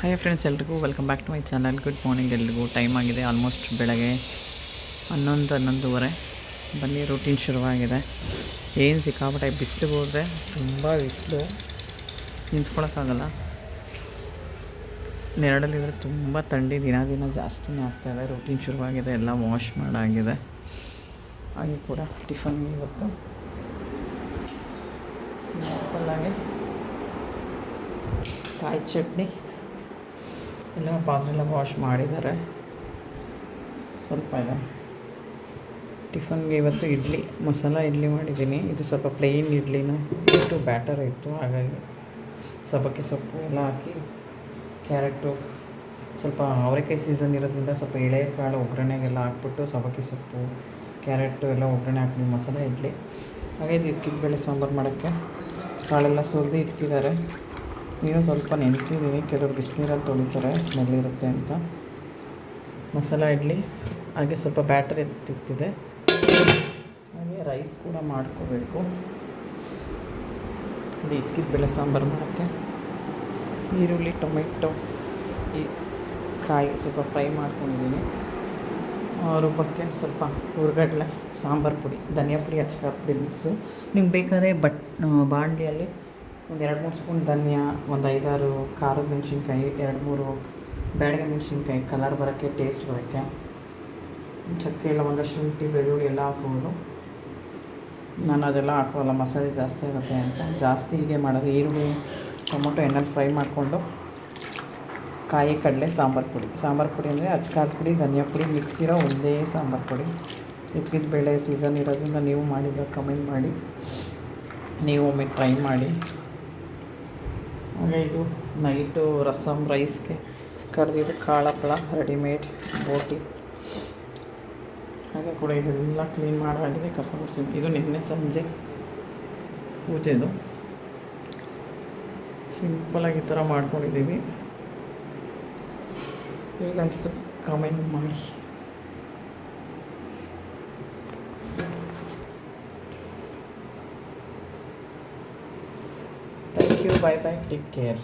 Hi friends ಎಲ್ರಿಗೂ welcome back to my channel good morning ಎಲ್ರಿಗೂ. Time ಆಗಿದೆ almost ಬೆಳಗ್ಗೆ ಹನ್ನೊಂದು, ಹನ್ನೊಂದುವರೆ. ಬನ್ನಿ ರೂಟೀನ್ ಶುರುವಾಗಿದೆ. ಏನು ಸಿಕ್ಕಾಪಟ್ಟೆ ಬಿಸಿಲು ಹೋದರೆ ತುಂಬ ಬಿಸಿಲು. ನಿಂತ್ಕೊಳಕ್ಕಾಗಲ್ಲ. ನೆರಳಲ್ಲಿದ್ರೆ ತುಂಬ ಥಂಡಿ ದಿನ ದಿನ ಜಾಸ್ತಿನೇ ಆಗ್ತಾಯಿದೆ ರೂಟೀನ್ ಶುರುವಾಗಿದೆ, ಎಲ್ಲ ವಾಶ್ ಮಾಡಾಗಿದೆ. ಹಾಗೆ ಕೂಡ ಟಿಫನ್ ಇವತ್ತು. ಸಿಂಪಲ್ಲಾಗಿ ಕಾಯಿ ಚಟ್ನಿ. ಎಲ್ಲ ಪಾತ್ರೆ ಎಲ್ಲ ವಾಶ್ ಮಾಡಿದ್ದಾರೆ. ಸ್ವಲ್ಪ ಇದೆ. ಟಿಫನ್ಗೆ ಇವತ್ತು ಇಡ್ಲಿ, ಮಸಾಲ ಇಡ್ಲಿ ಮಾಡಿದ್ದೀನಿ. ಇದು ಸ್ವಲ್ಪ ಪ್ಲೇನ್ ಇಡ್ಲಿನ ಇಟ್ಟು ಬ್ಯಾಟರ್ ಇತ್ತು. ಹಾಗಾಗಿ ಸಬ್ಬಕ್ಕಿ ಸೊಪ್ಪು ಎಲ್ಲ ಹಾಕಿ ಕ್ಯಾರೆಟು ಸ್ವಲ್ಪ ಅವರೆಕಾಯಿ ಸೀಸನ್ ಇರೋದ್ರಿಂದ ಸ್ವಲ್ಪ ಎಳೆ, ಕಾಳು ಒಗ್ಗರಣೆಗೆಲ್ಲ ಹಾಕ್ಬಿಟ್ಟು ಸಬ್ಬಕ್ಕಿ ಸೊಪ್ಪು ಕ್ಯಾರೆಟು ಎಲ್ಲ ಒಗ್ಗರಣೆ ಹಾಕಿ ಮಸಾಲೆ, ಇಡ್ಲಿ. ಹಾಗೆ ಇದು ಇದ್ಕಿದ ಬೇಳೆ ಸಾಂಬಾರು ಮಾಡೋಕ್ಕೆ. ಕಾಳೆಲ್ಲ ಸುಲಿದು ಇಟ್ಕಿದ್ದಾರೆ ನೀರು ಸ್ವಲ್ಪ ನೆನೆಸಿದ್ದೀನಿ ಕೆಲವರು ಬಿಸಿನೀರಲ್ಲಿ ತೊಳಿತಾರೆ ಸ್ಮೆಲ್ ಇರುತ್ತೆ ಅಂತ. ಮಸಾಲ ಇಡ್ಲಿ, ಹಾಗೆ ಸ್ವಲ್ಪ ಬ್ಯಾಟರ್ ಎತ್ತಿತ್ತಿದೆ ಹಾಗೆ ರೈಸ್ ಕೂಡ ಮಾಡ್ಕೋಬೇಕು. ಇಲ್ಲಿ ಇದ್ಕಿದ ಬೆಳೆ ಸಾಂಬಾರು ಮಾಡೋಕ್ಕೆ. ಈರುಳ್ಳಿ, ಟೊಮೆಟೊ, ಈ ಕಾಯಿ ಸ್ವಲ್ಪ ಫ್ರೈ ಮಾಡ್ಕೊಂಡಿದ್ದೀನಿ. ರುಬ್ಬಕ್ಕೆ ಸ್ವಲ್ಪ ಹುರ್ಗಡ್ಲೆ, ಸಾಂಬಾರು ಪುಡಿ, ಧನಿಯಾ ಪುಡಿ ಅಚ್ಚಕಾರ ಪುಡಿ ಮಿಕ್ಸು ನಿಮ್ಗೆ ಬೇಕಾದ್ರೆ ಬಟ್ ಬಾಣಲಿಯಲ್ಲಿ ಒಂದು ಎರಡು ಮೂರು ಸ್ಪೂನ್ ಧನಿಯಾ, ಒಂದು ಐದಾರು ಖಾರದ ಮೆಣಸಿನ್ಕಾಯಿ, ಎರಡು ಮೂರು ಬ್ಯಾಡಗೆ ಮೆಣಸಿನ್ಕಾಯಿ, ಕಲರ್ ಬರೋಕ್ಕೆ ಟೇಸ್ಟ್ ಬರೋಕ್ಕೆ. ಚಕ್ಕೆ, ಲವಂಗ, ಶುಂಠಿ, ಬೆಳ್ಳುಳ್ಳಿ ಎಲ್ಲ ಹಾಕ್ಬೋದು. ನಾನು ಅದೆಲ್ಲ ಹಾಕೋಲ್ಲ ಮಸಾಲೆ ಜಾಸ್ತಿ ಆಗುತ್ತೆ ಅಂತ. ಜಾಸ್ತಿ ಹೀಗೆ ಮಾಡೋದು, ಈರುಳ್ಳಿ, ಟೊಮೊಟೊ ಎಣ್ಣೆಲಿ ಫ್ರೈ ಮಾಡಿಕೊಂಡು ಕಾಯಿ, ಕಡಲೆ, ಸಾಂಬಾರು ಪುಡಿ. ಸಾಂಬಾರು ಪುಡಿ ಅಂದರೆ ಅಚ್ಕಾದ ಪುಡಿ, ಧನಿಯಾ ಪುಡಿ ಮಿಕ್ಸ್ ಇರೋ ಒಂದೇ ಸಾಂಬಾರು ಪುಡಿ. ಇದ್ಕಿದ ಬೆಳೆ ಸೀಸನ್ ಇರೋದ್ರಿಂದ ನೀವು ಮಾಡಿದ್ರೆ ಕಮೆಂಟ್ ಮಾಡಿ. ನೀವು ಒಮ್ಮೆ ಟ್ರೈ ಮಾಡಿ. ಇದು ನೈಟು ರಸಮ್ ರೈಸ್ಗೆ ಕರೆದಿದ್ದು ಕಾಳಪ್ಪಳ, ರೆಡಿಮೇಡ್, ಬೋಟಿ. ಹಾಗೆ ಕೂಡ ಇದೆಲ್ಲ ಕ್ಲೀನ್ ಮಾಡಿದೆ ಕಸ ಗುಡಿಸಿ ಇದು ನಿನ್ನೆ ಸಂಜೆ ಪೂಜೆದು. ಸಿಂಪಲಾಗಿ ಈ ಥರ ಮಾಡ್ಕೊಂಡಿದ್ದೀವಿ. ಹೇಗನ್ನಿಸ್ತು ಕಮೆಂಟ್ ಮಾಡಿ. you bye bye take care.